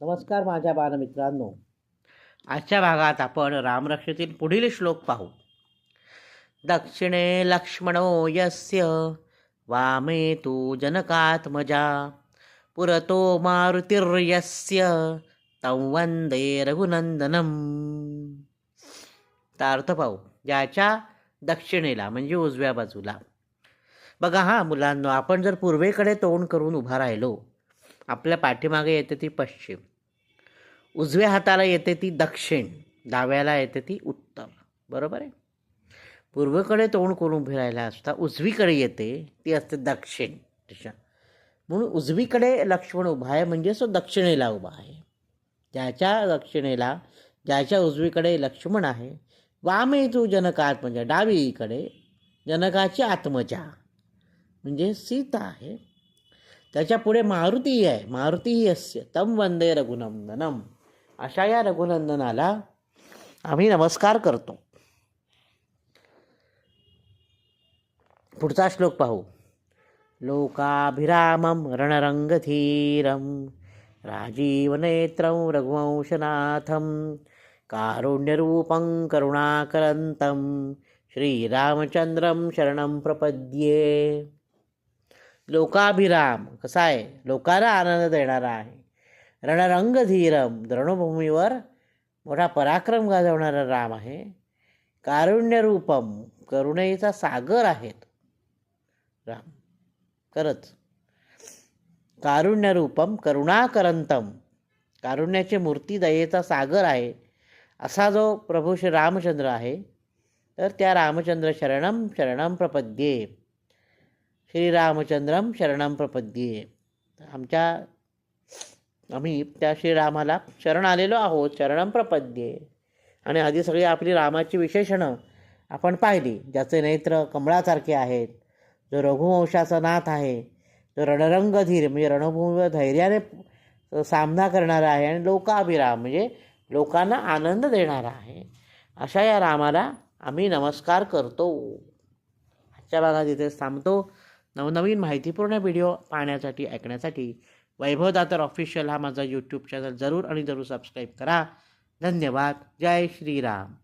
नमस्कार माझ्या बालमित्रांनो. आजच्या भागात आपण रामरक्षेतील पुढील श्लोक पाहू. दक्षिणे लक्ष्मणो यस्य वामे तू जनकात्मजा पुरतो मारुतिर्यस्य तं वंदे रघुनंदनम तर अर्थ पाहू ज्याच्या दक्षिणेला म्हणजे उजव्या बाजूला. बघा हां मुलांनो आपण जर पूर्वेकडे तोंड करून उभा राहिलो आपल्या पाठीमागे येते ती पश्चिम. उजव्या हाताला येते ती दक्षिण. डाव्याला येते ती उत्तर. बरोबर आहे? पूर्वेकडे तोंड करून फिरायला राहिला असता उजवीकडे येते ती असते दक्षिण. दिशा म्हणून उजवीकडे लक्ष्मण उभा आहे म्हणजे तो दक्षिणेला उभा आहे. ज्याच्या दक्षिणेला ज्याच्या उजवीकडे लक्ष्मण आहे वामे तू जनकात म्हणजे डावीकडे जनकाची आत्मजा. म्हणजे सीता आहे. त्याच्या पुढे मारुती आहे. मारुती अस्य. तम वंदे रघुनंदनम. अशा या रघुनंदनाला आम्ही नमस्कार करतो. पुढचा श्लोक पाहू. लोकाभिरामं रणरङ्गधीरं राजीवनेत्रं रघुवंशनाथं कारुण्यरूपं करुणाकरन्तं श्रीरामचंद्रं शरणं प्रपद्ये। लोकाभिराम. कसा आहे? लोकांना आनंद देणारा आहे. रणरंगधीरम. रणभूमीवर मोठा पराक्रम गाजवणारा राम आहे. कारुण्यरूपम. करुणेचा सागर आहेत. राम. खरंच. कारुण्यरूपम. करुणाकरंतम. कारुण्याची मूर्ती दयेचा सागर आहे. असा जो प्रभू श्री रामचंद्र आहे तर त्या रामचंद्र शरणम शरणम प्रपद्ये. श्रीरामचंद्रम शरणम प्रपद्ये. आमच्या आम्ही त्या श्रीरामाला शरण आलेलो आहोत शरणम प्रपद्ये. आणि आधी सगळी आपली रामाची विशेषणं आपण पाहिली ज्याचे नेत्र कमळासारखे आहेत जो रघुवंशाचा नाथ आहे जो रणरंगधीर म्हणजे रणभूमीवर धैर्याने सामना करणारा आहे आणि लोकाभिराम म्हणजे लोकांना आनंद देणारा आहे. अशा या रामाला आम्ही नमस्कार करतो. आजच्या भागात इथेच थांबतो. नवनवीन माहितीपूर्ण व्हिडिओ पाहण्यासाठी ऐकण्यासाठी वैभव दातर ऑफिशियल हा माझा यूट्यूब चॅनल जरूर आणि जरूर सबस्क्राईब करा. धन्यवाद. जय श्रीराम.